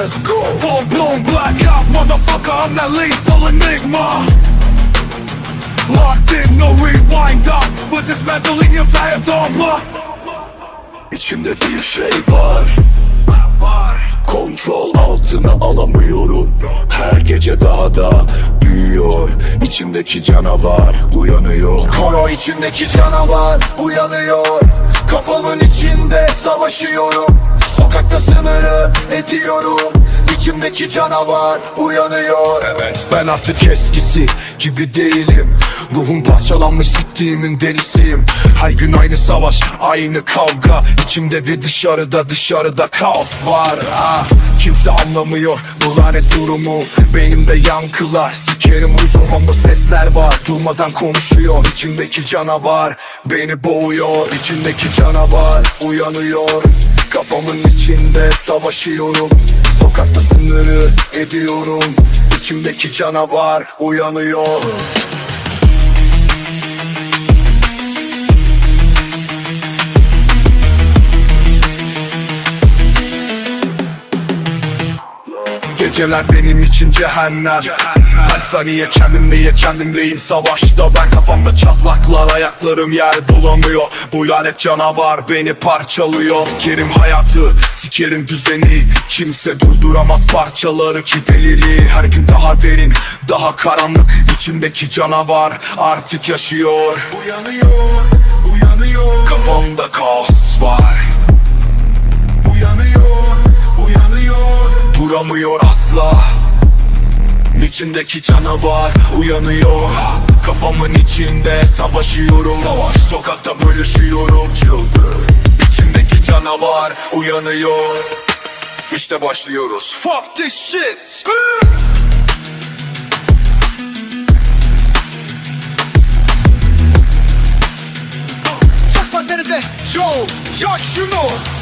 let's go. Full blown blackout, motherfucker, I'm that lethal enigma. Locked in, no rewind up. With dismantling entire dogma. İçimde bir şey var. Kontrol altına alamıyorum. Her gece daha da büyüyor. İçimdeki canavar uyanıyor. Koro içimdeki canavar uyanıyor. Kafamın içinde savaşıyorum. Sokakta sınırı ediyorum İçimdeki canavar uyanıyor. Evet ben artık eskisi gibi değilim. Ruhum parçalanmış sittiğimin delisiyim. Her gün aynı savaş aynı kavga. İçimde ve dışarıda dışarıda kaos var. Ah, Kimse anlamıyor bu lanet durumu. Beynimde yankılar Sikerim huzurumda sesler var. Durmadan konuşuyor içimdeki canavar Beni boğuyor. İçimdeki canavar Uyanıyor. Kafamın içinde savaşıyorum Sokakta sınırı ediyorum. İçimdeki canavar uyanıyor. Geceler benim için cehennem. Her saniye kendimleye kendimleyim savaşta Ben kafamda çatlaklar ayaklarım yer bulamıyor. Bu lanet canavar beni parçalıyor. Sikerim hayatı sikerim düzeni. Kimse durduramaz parçaları ki deliri Her gün daha derin daha karanlık İçimdeki canavar artık yaşıyor. Uyanıyor, uyanıyor, Kafamda kaos var. Uyanıyor, uyanıyor. Duramıyor asla İçimdeki canavar uyanıyor. Kafamın içinde savaşıyorum. Sokakta bölüşüyorum. Çıldır İçimdeki canavar uyanıyor. İşte başlıyoruz. Fuck this shit! Çakma nerede? Yo, yak şunu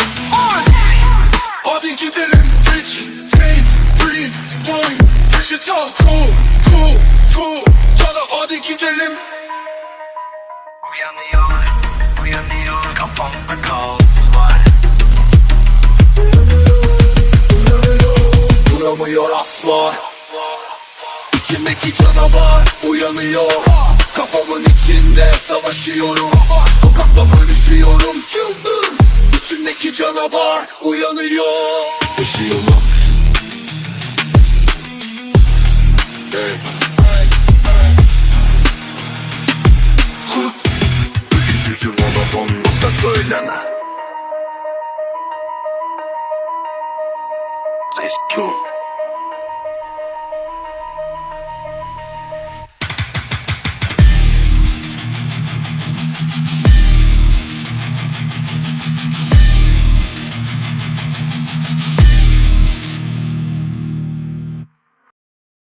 Digital, cool, cool, cool Ya da hadi gidelim. Uyanıyor, uyanıyor kafamda kaos var. Duramıyor asla. İçimdeki canavar uyanıyor. Kafamın içinde savaşıyorum. Sokakta bölüşüyorum. Çıldır. İçimdeki canavar uyanıyor. Işığım söylenen Rescue